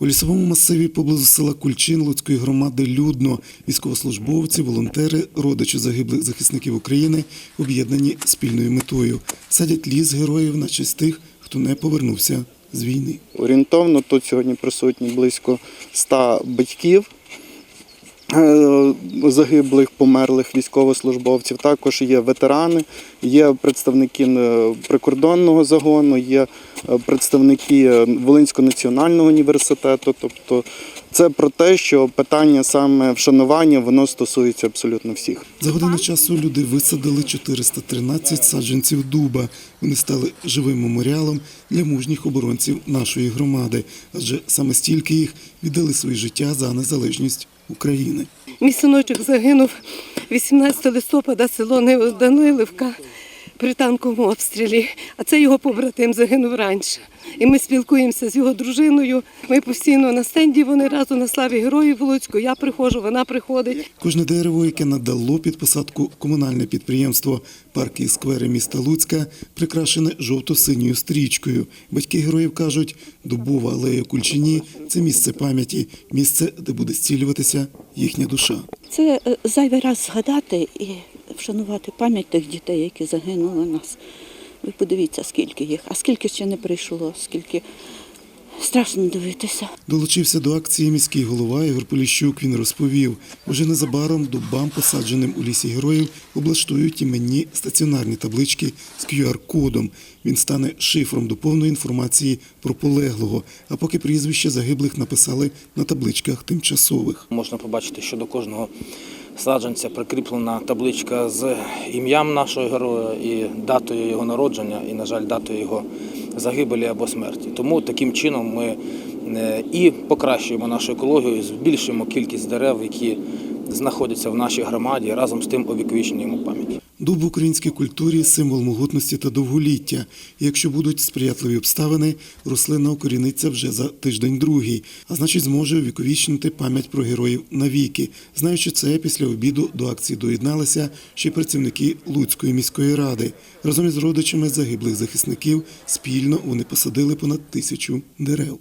У лісовому масиві поблизу села Кульчин Луцької громади людно. Військовослужбовці, волонтери, родичі загиблих захисників України об'єднані спільною метою. Садять ліс героїв на честь тих, хто не повернувся з війни. Орієнтовно тут сьогодні присутні близько 100 батьків загиблих, померлих військовослужбовців. Також є ветерани, є представники е, прикордонного загону, є е, представники е, Волинського національного університету. Тобто це про те, що питання саме вшанування воно стосується абсолютно всіх. За годину часу люди висадили 413 саджанців дуба. Вони стали живим меморіалом для мужніх оборонців нашої громади, адже саме стільки їх віддали своє життя за незалежність України. Мій синочок загинув 18 листопада, село Данилівка при танковому обстрілі, а це його побратим загинув раніше. І ми спілкуємося з його дружиною. Ми постійно на стенді, вони разом на славі героїв Луцьку. Я приходжу, вона приходить. Кожне дерево, яке надало під посадку комунальне підприємство «Парки і сквери міста Луцька, прикрашене жовто-синьою стрічкою. Батьки героїв кажуть, дубова алея Кульчині – це місце пам'яті, місце, де буде зцілюватися їхня душа. Це е, зайвий раз згадати і вшанувати пам'ять тих дітей, які загинули у нас. Ви подивіться, скільки їх, а скільки ще не прийшло, скільки страшно дивитися. Долучився до акції міський голова Ігор Поліщук. Він розповів, уже незабаром дубам, посадженим у лісі героїв, облаштують іменні стаціонарні таблички з QR-кодом. Він стане шифром до повної інформації про полеглого. А поки прізвища загиблих написали на табличках тимчасових. Можна побачити, що до кожного саджанця прикріплена табличка з ім'ям нашого героя і датою його народження, і, на жаль, датою його загибелі або смерті. Тому таким чином ми е, і покращуємо нашу екологію, і збільшуємо кількість дерев, які знаходяться в нашій громаді, разом з тим обіквічнюємо пам'ять. Дуб в українській культурі символ могутності та довголіття. І якщо будуть сприятливі обставини, рослина укоріниться вже за тиждень-другий, а значить зможе увіковічнити пам'ять про героїв навіки. Знаючи це, після обіду до акції доєдналися ще працівники Луцької міської ради. Разом із родичами загиблих захисників спільно вони посадили понад тисячу дерев.